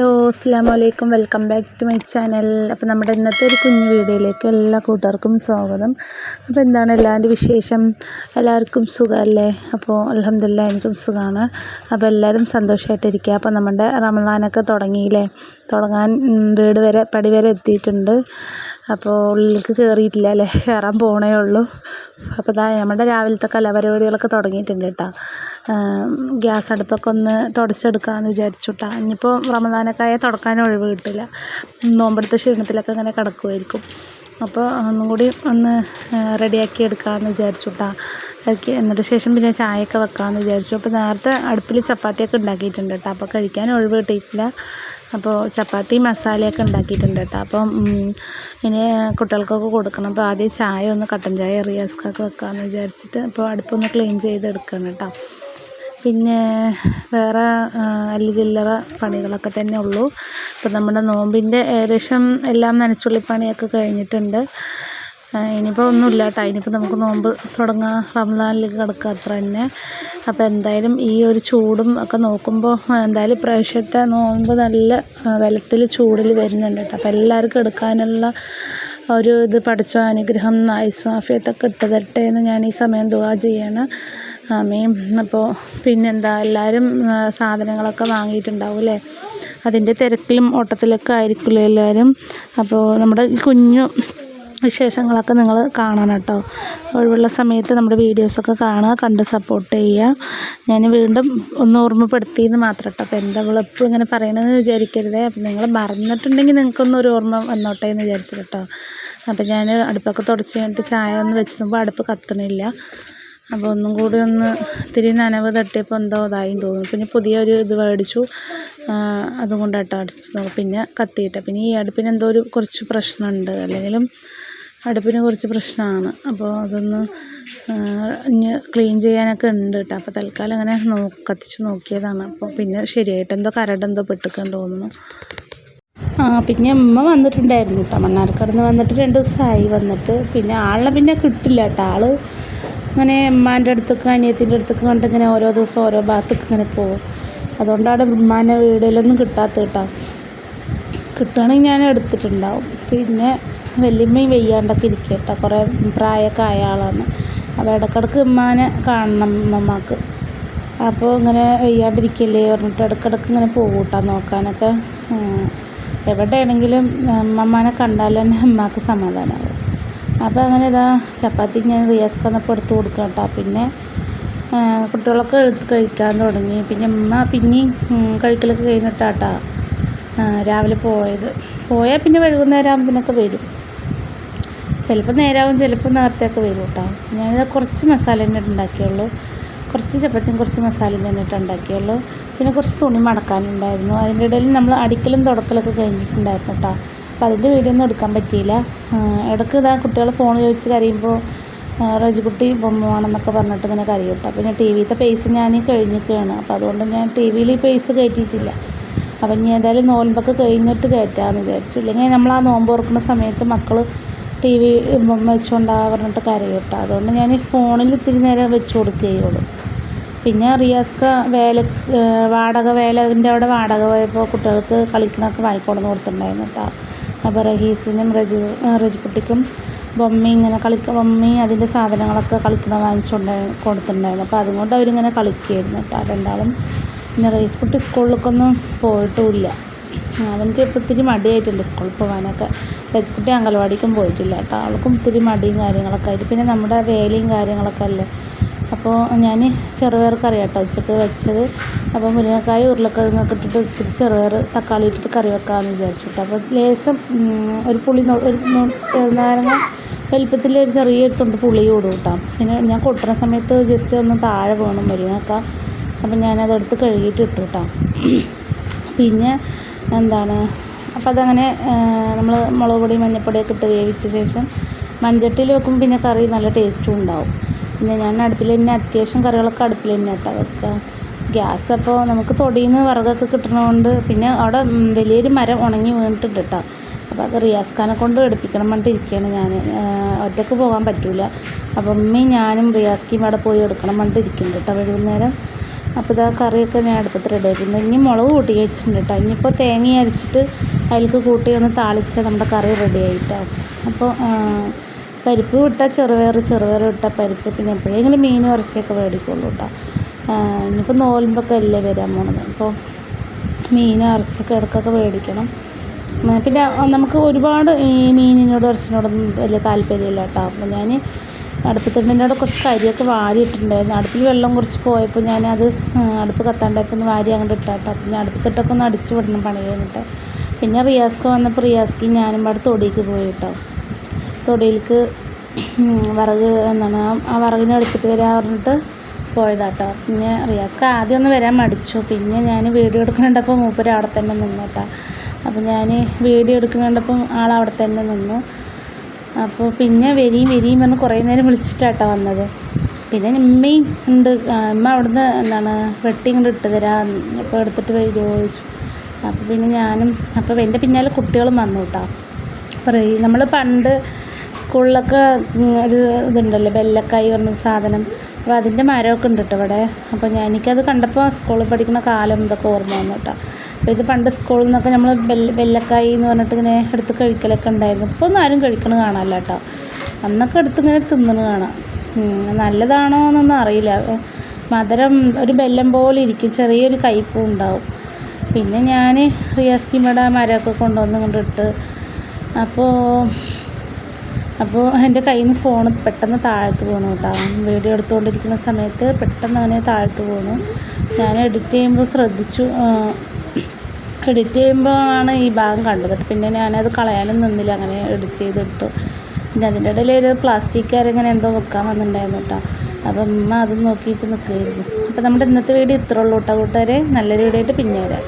Hello അസ്സാം വലൈക്കും welcome back to my channel. അപ്പോൾ നമ്മുടെ ഇന്നത്തെ ഒരു കുഞ്ഞു വീഡിയോയിലേക്ക് എല്ലാ കൂട്ടുകാർക്കും സ്വാഗതം. അപ്പോൾ എന്താണ് എല്ലാവരുടെ വിശേഷം? എല്ലാവർക്കും സുഖമല്ലേ? അപ്പോൾ അലഹമില്ല എനിക്കും സുഖമാണ്. അപ്പോൾ എല്ലാവരും സന്തോഷമായിട്ടിരിക്കുക അപ്പോൾ നമ്മുടെ റമദാനൊക്കെ തുടങ്ങിയില്ലേ? തുടങ്ങാൻ വീട് വരെ പടി വരെ എത്തിയിട്ടുണ്ട്. അപ്പോൾ ഉള്ളിലേക്ക് കയറിയിട്ടില്ല അല്ലേ? കയറാൻ പോണേ ഉള്ളൂ. അപ്പോൾ ഇതാ നമ്മുടെ രാവിലത്തെ കലാപരിപാടികളൊക്കെ തുടങ്ങിയിട്ടുണ്ട് കേട്ടോ. ഗ്യാസ് അടുപ്പൊക്കെ ഒന്ന് തുടച്ചെടുക്കാമെന്ന് വിചാരിച്ചു കേട്ടോ. ഇനിയിപ്പോൾ റമദാനൊക്കെ ആയാൽ തുടക്കാൻ ഒഴിവ് കിട്ടില്ല. നോമ്പെടുത്ത ക്ഷീണത്തിലൊക്കെ ഇങ്ങനെ കിടക്കുമായിരിക്കും അപ്പോൾ ഒന്നും കൂടി ഒന്ന് റെഡിയാക്കി എടുക്കാമെന്ന് വിചാരിച്ചു കേട്ടോ ആക്കി എന്നിട്ട് ശേഷം പിന്നെ ചായയൊക്കെ വെക്കാമെന്ന് വിചാരിച്ചു. അപ്പോൾ നേരത്തെ അടുപ്പിൽ ചപ്പാത്തിയൊക്കെ ഉണ്ടാക്കിയിട്ടുണ്ട് കേട്ടോ അപ്പോൾ കഴിക്കാൻ ഒഴിവ് കിട്ടിയിട്ടില്ല. അപ്പോൾ ചപ്പാത്തി മസാലയൊക്കെ ഉണ്ടാക്കിയിട്ടുണ്ട് കേട്ടോ അപ്പം ഇനി കുട്ടികൾക്കൊക്കെ കൊടുക്കണം. അപ്പോൾ ആദ്യം ചായ ഒന്ന് കട്ടൻ ചായ റിയാസ്ക്കൊക്കെ വെക്കാമെന്ന് വിചാരിച്ചിട്ട് അപ്പോൾ അടുപ്പൊന്ന് ക്ലീൻ ചെയ്തെടുക്കണം കേട്ടോ. പിന്നെ വേറെ ആ, ചില്ലറ പണികളൊക്കെ തന്നെ ഉള്ളൂ. ഇപ്പം നമ്മുടെ നോമ്പിന്റെ ഏകദേശം എല്ലാം നനച്ചുള്ളിപ്പണിയൊക്കെ കഴിഞ്ഞിട്ടുണ്ട്. ഇനിയിപ്പോൾ ഒന്നുമില്ല കേട്ടോ. ഇനിയിപ്പോൾ നമുക്ക് നോമ്പ് തുടങ്ങാം. റംസാനിലേക്ക് കിടക്കുക അത്ര തന്നെ. അപ്പോൾ എന്തായാലും ഈ ഒരു ചൂടും ഒക്കെ നോക്കുമ്പോൾ എന്തായാലും ഇപ്രാവശ്യത്തെ നോമ്പ് നല്ല വെള്ളത്തിൽ ചൂടിൽ വരുന്നുണ്ട് കേട്ടോ. അപ്പോൾ എല്ലാവർക്കും എടുക്കാനുള്ള ഒരു ഇത് പഠിച്ച അനുഗ്രഹം ആയുസ്സും ആഫിയത്തൊക്കെ ഇട്ട് എന്ന് ഞാൻ ഈ സമയം ദുവാ ചെയ്യാണ്. ആമീൻ അപ്പോൾ പിന്നെന്താ എല്ലാവരും സാധനങ്ങളൊക്കെ വാങ്ങിയിട്ടുണ്ടാവും അല്ലേ അതിന്റെ തിരക്കിലും ഓട്ടത്തിലൊക്കെ ആയിരിക്കുമല്ലോ എല്ലാവരും അപ്പോൾ നമ്മുടെ കുഞ്ഞു വിശേഷങ്ങളൊക്കെ നിങ്ങൾ കാണണം കേട്ടോ. ഒഴിവുള്ള സമയത്ത് നമ്മുടെ വീഡിയോസൊക്കെ കാണുക കണ്ട് സപ്പോർട്ട് ചെയ്യുക. ഞാൻ വീണ്ടും ഒന്ന് ഓർമ്മപ്പെടുത്തിയെന്ന് മാത്രം കേട്ടോ. അപ്പോൾ എന്താ എപ്പോഴും ഇങ്ങനെ പറയണമെന്ന് വിചാരിക്കരുതേ. അപ്പം നിങ്ങൾ മറന്നിട്ടുണ്ടെങ്കിൽ നിങ്ങൾക്കൊന്നും ഒരു ഓർമ്മ വന്നോട്ടെ എന്ന് വിചാരിച്ചു കേട്ടോ. അപ്പം ഞാൻ അടുപ്പൊക്കെ തുടച്ച് കഴിഞ്ഞിട്ട് ചായ ഒന്ന് വെച്ചിട്ടുമ്പോൾ അടുപ്പ് കത്തണില്ല. അപ്പോൾ ഒന്നും കൂടി ഒന്ന് ഇത്തിരി നനവ് തട്ടിയപ്പോൾ എന്തോ ഇതായി തോന്നുന്നു. പിന്നെ പുതിയൊരു ഇത് മേടിച്ചു. അതും അടിച്ച് നോക്കും. പിന്നെ കത്തിയിട്ട്. പിന്നെ ഈ അടുപ്പിന് എന്തോ ഒരു കുറച്ച് പ്രശ്നമുണ്ട്. അല്ലെങ്കിലും അടുപ്പിന് കുറച്ച് പ്രശ്നമാണ്. അപ്പോൾ അതൊന്ന് ഇനി ക്ലീൻ ചെയ്യാനൊക്കെ ഉണ്ട് കേട്ടോ. അപ്പോൾ തൽക്കാലം അങ്ങനെ നോ കത്തിച്ച് നോക്കിയതാണ്. അപ്പോൾ പിന്നെ ശരിയായിട്ട് എന്തോ കരടെന്തോ പെട്ടിക്കാൻ തോന്നുന്നു. ആ പിന്നെ അമ്മ വന്നിട്ടുണ്ടായിരുന്നു കേട്ടോ. മണ്ണാർക്കടന്ന് വന്നിട്ട് രണ്ട് ദിവസമായി വന്നിട്ട്. പിന്നെ ആളിനെ പിന്നെ കിട്ടില്ല കേട്ടോ. ആൾ ഇങ്ങനെ ഉമ്മാന്റെ അടുത്തേക്ക് അനിയത്തിന്റെ അടുത്തേക്ക് കണ്ടിങ്ങനെ ഓരോ ദിവസം ഓരോ ഭാഗത്തേക്ക് ഇങ്ങനെ പോകും. അതുകൊണ്ടാണ് ഉമ്മാനെ വീടിലൊന്നും കിട്ടാത്ത കേട്ടോ. കിട്ടുകയാണെങ്കിൽ ഞാൻ എടുത്തിട്ടുണ്ടാവും. പിന്നെ വലിയമ്മയും വെയ്യാണ്ടൊക്കെ ഇരിക്കുക കേട്ടോ. കുറേ പ്രായമൊക്കെ ആയ ആളാണ്. അപ്പോൾ ഇടക്കിടക്ക് ഉമ്മാനെ കാണണം ഉമ്മമാക്ക് അപ്പോൾ ഇങ്ങനെ വെയ്യാണ്ടിരിക്കല്ലേ പറഞ്ഞിട്ട് ഇടക്കിടക്ക് ഇങ്ങനെ പോകും കേട്ടോ നോക്കാനൊക്കെ. എവിടെയാണെങ്കിലും അമ്മമാനെ കണ്ടാൽ തന്നെ ഉമ്മാക്ക് സമാധാനമാവും. അപ്പോൾ അങ്ങനെ ഇതാ ചപ്പാത്തി ഞാൻ റിയാസ്ക്ക് വന്നപ്പോൾ എടുത്ത് കൊടുക്കാം കേട്ടോ. പിന്നെ കുട്ടികളൊക്കെ എടുത്ത് കഴിക്കാൻ തുടങ്ങി. പിന്നെ ഉമ്മ പിന്നെയും കഴിക്കലൊക്കെ കഴിഞ്ഞിട്ടാട്ടാ രാവിലെ പോയത്. പോയാൽ പിന്നെ വൈകുന്നേരം ആകുമ്പത്തിനൊക്കെ വരും. ചിലപ്പോൾ നേരാവും ചിലപ്പോൾ നേരത്തെയൊക്കെ വരും കേട്ടോ. ഞാനിത് കുറച്ച് മസാല തന്നെ ഉണ്ടാക്കിയുള്ളൂ. കുറച്ച് ചപ്പാത്തിയും കുറച്ച് മസാലയും തന്നെ ഇട്ട് ഉണ്ടാക്കിയുള്ളൂ. പിന്നെ കുറച്ച് തുണി മടക്കാനുണ്ടായിരുന്നു. അതിന്റെ ഇടയിൽ നമ്മൾ അടിക്കലും തുടക്കലൊക്കെ കഴിഞ്ഞിട്ടുണ്ടായിരുന്നു കേട്ടോ. അപ്പോൾ അതിന്റെ വീഡിയോ ഒന്നും എടുക്കാൻ പറ്റിയില്ല. ഇടയ്ക്ക് ഇതാ കുട്ടികൾ ഫോൺ ചോദിച്ച് കരയുമ്പോൾ റജിക്കുട്ടി ബൊമ്മമാണെന്നൊക്കെ പറഞ്ഞിട്ട് ഇങ്ങനെ കരയും പിന്നെ ടി വിത്തെ പേസ് ഞാൻ കഴിഞ്ഞിരിക്കുകയാണ്. അപ്പോൾ അതുകൊണ്ട് ഞാൻ ടി വിയിൽ ഈ പേസ് കയറ്റിയിട്ടില്ല. അപ്പം ഇനി ഏതായാലും നോൻപൊക്കെ കഴിഞ്ഞിട്ട് കയറ്റാമെന്ന് വിചാരിച്ചു. ഇല്ലെങ്കിൽ നമ്മൾ ആ നോമ്പ് ഓർക്കുന്ന സമയത്ത് മക്കൾ ടി വി വെച്ചുകൊണ്ടാ പറഞ്ഞിട്ട് കരയും അതുകൊണ്ട് ഞാൻ ഫോണിൽ ഇത്തിരി നേരം വെച്ച് കൊടുക്കുകയുള്ളൂ. പിന്നെ റിയാസ്ക വേല വാടക വേലന്റെ അവിടെ വാടക പോയപ്പോൾ കുട്ടികൾക്ക് കളിക്കണമൊക്കെ വാങ്ങിക്കൊണ്ടു കൊടുത്തിട്ടുണ്ടായിരുന്നു കേട്ടോ. അപ്പോൾ റഹീസിനും റജു റജുപുട്ടിക്കും ബൊമ്മി ഇങ്ങനെ കളിക്ക ബൊമ്മി അതിന്റെ സാധനങ്ങളൊക്കെ കളിക്കണ വാങ്ങിച്ചുകൊണ്ട് കൊടുത്തിട്ടുണ്ടായിരുന്നു. അപ്പോൾ അതുകൊണ്ട് അവരിങ്ങനെ കളിക്കുകയായിരുന്നു കേട്ടോ. രണ്ടാളും പിന്നെ റൈസ് കുട്ടി സ്കൂളിലേക്കൊന്നും പോയിട്ടുമില്ല. അവനക്ക് ഇപ്പോൾ ഇത്തിരി മടിയായിട്ടുണ്ട് സ്കൂളിൽ പോകാനൊക്കെ രജക്കുട്ടി അംഗൻവാടിക്കും പോയിട്ടില്ല കേട്ടോ. അവൾക്കും ഇത്തിരി മടിയും കാര്യങ്ങളൊക്കെ ആയിട്ട്. പിന്നെ നമ്മുടെ വേലയും കാര്യങ്ങളൊക്കെ അല്ലേ? അപ്പോൾ ഞാൻ ചെറുപയർ കേട്ടോ ഉച്ചയ്ക്ക് വെച്ചത്. അപ്പോൾ മുരിങ്ങക്കായ ഉരുളക്കിഴങ്ങൊക്കെ ഇട്ടിട്ട് ഇത്തിരി ചെറുപയർ തക്കാളി ഇട്ടിട്ട് കറി വെക്കാമെന്ന് വിചാരിച്ചു കേട്ടോ. അപ്പോൾ ലേശം ഒരു പുളി ഒരു ചെറുനാരങ്ങ വലിപ്പത്തിൽ ഒരു ചെറിയ തുണ്ട് പുളി കൂടും കേട്ടോ. പിന്നെ ഞാൻ കൊട്ടുന്ന സമയത്ത് ജസ്റ്റ് ഒന്ന് താഴെ പോകണം മുരിങ്ങക്ക അപ്പം ഞാനതെടുത്ത് കഴുകിയിട്ട് ഇട്ടു കേട്ടോ. പിന്നെ എന്താണ് അപ്പോൾ അതങ്ങനെ നമ്മൾ മുളക് പൊടി മഞ്ഞൾപ്പൊടിയൊക്കെ ഇട്ട് വേവിച്ച ശേഷം മൺചട്ടിയിൽ വെക്കുമ്പോൾ പിന്നെ കറി നല്ല ടേസ്റ്റും ഉണ്ടാവും. പിന്നെ ഞാൻ അടുപ്പിൽ തന്നെ അത്യാവശ്യം കറികളൊക്കെ അടുപ്പിൽ തന്നെ കേട്ടോ വെക്കുക ഗ്യാസ് അപ്പോൾ നമുക്ക് തൊടിയിൽ നിന്ന് വിറകൊക്കെ കിട്ടണതുകൊണ്ട് പിന്നെ അവിടെ വലിയൊരു മരം ഉണങ്ങി വീണിട്ടുണ്ട് കേട്ടോ അപ്പോൾ അത് റിയാസ് ഖാനെ കൊണ്ട് എടുപ്പിക്കണം പറഞ്ഞിട്ട് ഇരിക്കുകയാണ് ഞാൻ ഒറ്റയ്ക്ക് പോകാൻ പറ്റില്ല അപ്പം അമ്മയും ഞാനും റിയാസ്ക്കിയും അവിടെ പോയി എടുക്കണം പറഞ്ഞിട്ട് ഇരിക്കുന്നുണ്ട് കേട്ടോ വൈകുന്നേരം. അപ്പോൾ ഇതാ കറിയൊക്കെ ഞാൻ അടുപ്പത്ത് റെഡി ആക്കുന്നു ഇനി മുളക് കൂട്ടി വെച്ചിട്ടുണ്ട് കേട്ടോ ഇനിയിപ്പോൾ തേങ്ങ അരച്ചിട്ട് അതിലേക്ക് കൂട്ടി ഒന്ന് താളിച്ച് നമ്മുടെ കറി റെഡി ആയിട്ടോ. അപ്പോൾ പരിപ്പ് വിട്ടാൽ ചെറുപയർ ചെറുപയർ വിട്ടാൽ പരിപ്പ് പിന്നെ എപ്പോഴെങ്കിലും മീൻ ഇറച്ചിയൊക്കെ മേടിക്കുള്ളൂ കേട്ടോ. ഇനിയിപ്പോൾ നോൽമ്പൊക്കെ അല്ലേ വരാൻ പോണത്. അപ്പോൾ മീൻ ഇറച്ചിയൊക്കെ ഇടക്കൊക്കെ മേടിക്കണം. പിന്നെ നമുക്ക് ഒരുപാട് ഈ മീനിനോട് ഇറച്ചിനോടൊന്നും വലിയ താല്പര്യമില്ല കേട്ടോ. അപ്പോൾ ഞാൻ അടുപ്പത്തിന്റെ കുറച്ച് കരിയൊക്കെ വാരിയിട്ടുണ്ടായിരുന്നു അടുപ്പിൽ വെള്ളം കുറച്ച് പോയപ്പോൾ ഞാൻ അത് അടുപ്പ് കത്താണ്ടായപ്പോൾ ഒന്ന് വാരി അങ്ങോട്ട് ഇട്ടാട്ടോ അപ്പം ഞാൻ അടുപ്പത്തിട്ടൊക്കെ ഒന്ന് അടിച്ചു വിടണം പണി കഴിഞ്ഞിട്ട്. പിന്നെ റിയാസ്ക്ക് വന്നപ്പോൾ റിയാസ്ക്ക് ഞാനും പാടെ പോയി കേട്ടോ. തൊടിയിലേക്ക് വിറക് എന്താണ് ആ- വിറകിനെ എടുത്തിട്ട് വരാൻ പറഞ്ഞിട്ട് പോയതാട്ടോ. പിന്നെ റിയാസ്ക്ക് ആദ്യം ഒന്ന് വരാൻ മടിച്ചു. പിന്നെ ഞാൻ വീഡിയോ എടുക്കുന്നുണ്ടപ്പോൾ മൂപ്പര് അവിടെ തന്നെ നിന്നു കേട്ടോ അപ്പോൾ ഞാൻ വീഡിയോ എടുക്കുന്നുണ്ടപ്പം ആൾ അവിടെ തന്നെ നിന്നു. അപ്പോൾ പിന്നെ വരിയും വരിയും പറഞ്ഞ് കുറേ നേരം വിളിച്ചിട്ടാട്ടോ വന്നത്. പിന്നെ ഉമ്മയും ഉണ്ട്. ഉമ്മ അവിടുന്ന് എന്താണ് വെട്ടി ഇങ്ങോട്ട് ഇട്ട് തരാം അപ്പോൾ എടുത്തിട്ട് വരുമോ ചോദിച്ചു. അപ്പോൾ പിന്നെ ഞാനും അപ്പോൾ എന്റെ പിന്നാലെ കുട്ടികളും വന്നു കേട്ടോ. അപ്പോൾ നമ്മൾ പണ്ട് സ്കൂളിലൊക്കെ ഒരു ഇതുണ്ടല്ലോ ബെല്ലക്കായി പറഞ്ഞ സാധനം. അപ്പോൾ അതിന്റെ മരമൊക്കെ ഉണ്ട് കേട്ടോ ഇവിടെ അപ്പോൾ ഞാൻ എനിക്കത് കണ്ടപ്പോൾ സ്കൂളിൽ പഠിക്കുന്ന കാലം ഇതൊക്കെ ഓർമ്മ വന്നു കേട്ടോ. അപ്പോൾ ഇത് പണ്ട് സ്കൂളിൽ നിന്നൊക്കെ നമ്മൾ ബെല്ല ബെല്ലക്കായി എന്ന് പറഞ്ഞിട്ട് ഇങ്ങനെ എടുത്ത് കഴിക്കലൊക്കെ ഉണ്ടായിരുന്നു. ഇപ്പോൾ ഒന്നും ആരും കഴിക്കണ കാണാനില്ല കേട്ടോ. അന്നൊക്കെ എടുത്ത് ഇങ്ങനെ തിന്നണ കാണാം. നല്ലതാണോ എന്നൊന്നും അറിയില്ല. മധുരം ഒരു ബെല്ലം പോലെ ഇരിക്കും ചെറിയൊരു കയ്പും ഉണ്ടാവും. പിന്നെ ഞാൻ റിയാസ്കിമയുടെ മരമൊക്കെ കൊണ്ടുവന്ന് കൊണ്ടിട്ട് അപ്പോൾ അപ്പോൾ എന്റെ കയ്യിൽ നിന്ന് ഫോൺ പെട്ടെന്ന് താഴ്ത്തു പോകണു കേട്ടോ വീഡിയോ എടുത്തുകൊണ്ടിരിക്കുന്ന സമയത്ത് പെട്ടെന്ന് അങ്ങനെ താഴ്ത്തു പോണു ഞാൻ എഡിറ്റ് ചെയ്യുമ്പോൾ ശ്രദ്ധിച്ചു എഡിറ്റ് ചെയ്യുമ്പോൾ ആണ് ഈ ഭാഗം കണ്ടത്. പിന്നെ ഞാനത് കളയാനും നിന്നില്ല അങ്ങനെ എഡിറ്റ് ചെയ്തിട്ടു. പിന്നെ അതിന്റെ ഇടയിൽ ഒരു പ്ലാസ്റ്റിക് ഇങ്ങനെ എന്തോ വെക്കാൻ വന്നിട്ടുണ്ടായിരുന്നു കേട്ടോ അപ്പം അമ്മ അതും നോക്കിയിട്ട് നിൽക്കുകയായിരുന്നു. അപ്പോൾ നമ്മുടെ ഇന്നത്തെ വീഡിയോ ഇത്രയുള്ളൂ കേട്ടോ കൂട്ടുകാരെ. നല്ലൊരു വീഡിയോ ആയിട്ട് പിന്നെ വരാം.